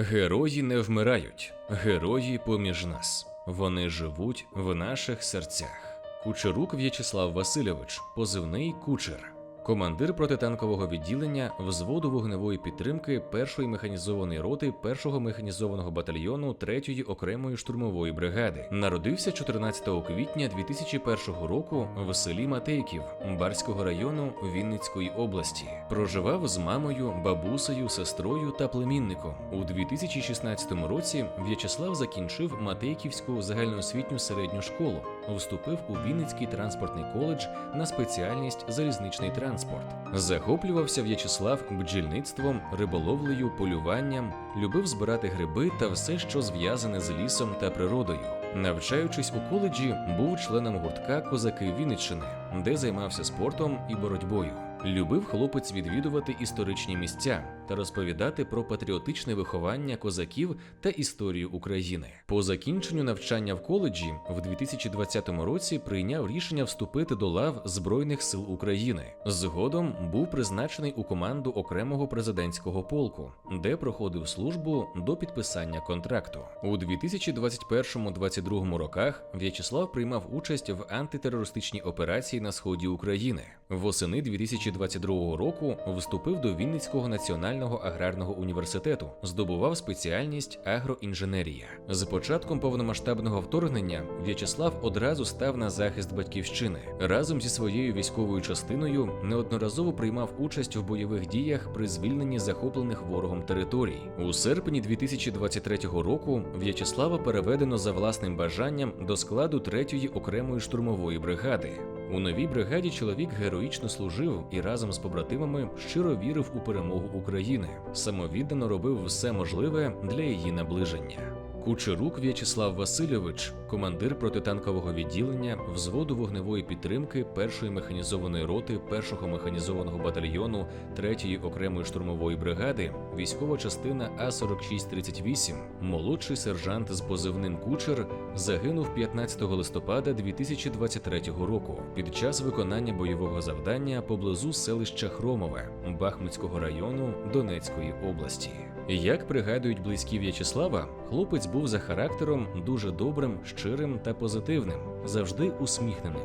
Герої не вмирають, герої поміж нас. Вони живуть в наших серцях. Кучерук В'ячеслав Васильович, позивний кучер, командир протитанкового відділення взводу вогневої підтримки першої механізованої роти першого механізованого батальйону 3-ї окремої штурмової бригади. Народився 14 квітня 2001 року в селі Матейків Барського району Вінницької області. Проживав з мамою, бабусею, сестрою та племінником. У 2016 році В'ячеслав закінчив Матейківську загальноосвітню середню школу, вступив у Вінницький транспортний коледж на спеціальність залізничний транспорт. Захоплювався В'ячеслав бджільництвом, риболовлею, полюванням, любив збирати гриби та все, що зв'язане з лісом та природою. Навчаючись у коледжі, був членом гуртка Козаки Вінниччини, де займався спортом і боротьбою. Любив хлопець відвідувати історичні місця та розповідати про патріотичне виховання козаків та історію України. По закінченню навчання в коледжі в 2020 році прийняв рішення вступити до лав Збройних сил України. Згодом був призначений у команду окремого президентського полку, де проходив службу до підписання контракту. У 2021-2022 роках В'ячеслав приймав участь в антитерористичній операції на сході України. Восени 2022 року вступив до Вінницького національного аграрного університету, здобував спеціальність агроінженерія. З початком повномасштабного вторгнення В'ячеслав одразу став на захист батьківщини. Разом зі своєю військовою частиною неодноразово приймав участь в бойових діях при звільненні захоплених ворогом територій. У серпні 2023 року В'ячеслава переведено за власним бажанням до складу 3-ї окремої штурмової бригади. У новій бригаді чоловік героїчно служив і разом з побратимами щиро вірив у перемогу України, самовіддано робив все можливе для її наближення. Кучерук В'ячеслав Васильович, командир протитанкового відділення взводу вогневої підтримки першої механізованої роти першого механізованого батальйону 3-ї окремої штурмової бригади, військова частина А 4638 молодший сержант з позивним Кучер, загинув 15 листопада 2023 року під час виконання бойового завдання поблизу селища Хромове Бахмутського району Донецької області. Як пригадують близькі В'ячеслава, хлопець був за характером дуже добрим, щирим та позитивним, завжди усміхненим.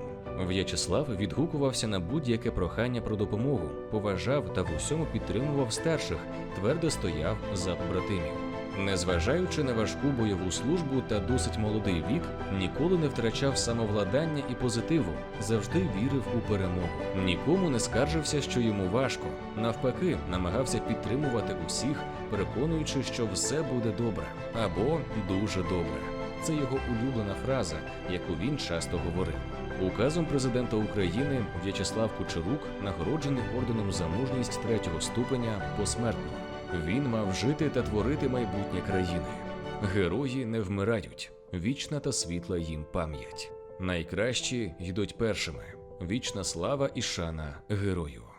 В'ячеслав відгукувався на будь-яке прохання про допомогу, поважав та в усьому підтримував старших, твердо стояв за побратимів. Незважаючи на важку бойову службу та досить молодий вік, ніколи не втрачав самовладання і позитиву, завжди вірив у перемогу. Нікому не скаржився, що йому важко. Навпаки, намагався підтримувати усіх, переконуючи, що все буде добре або дуже добре. Це його улюблена фраза, яку він часто говорив. Указом президента України В'ячеслав Кучерук нагороджений орденом за мужність третього ступеня посмертно. Він мав жити та творити майбутнє країни. Герої не вмирають, вічна та світла їм пам'ять. Найкращі йдуть першими. Вічна слава і шана герою.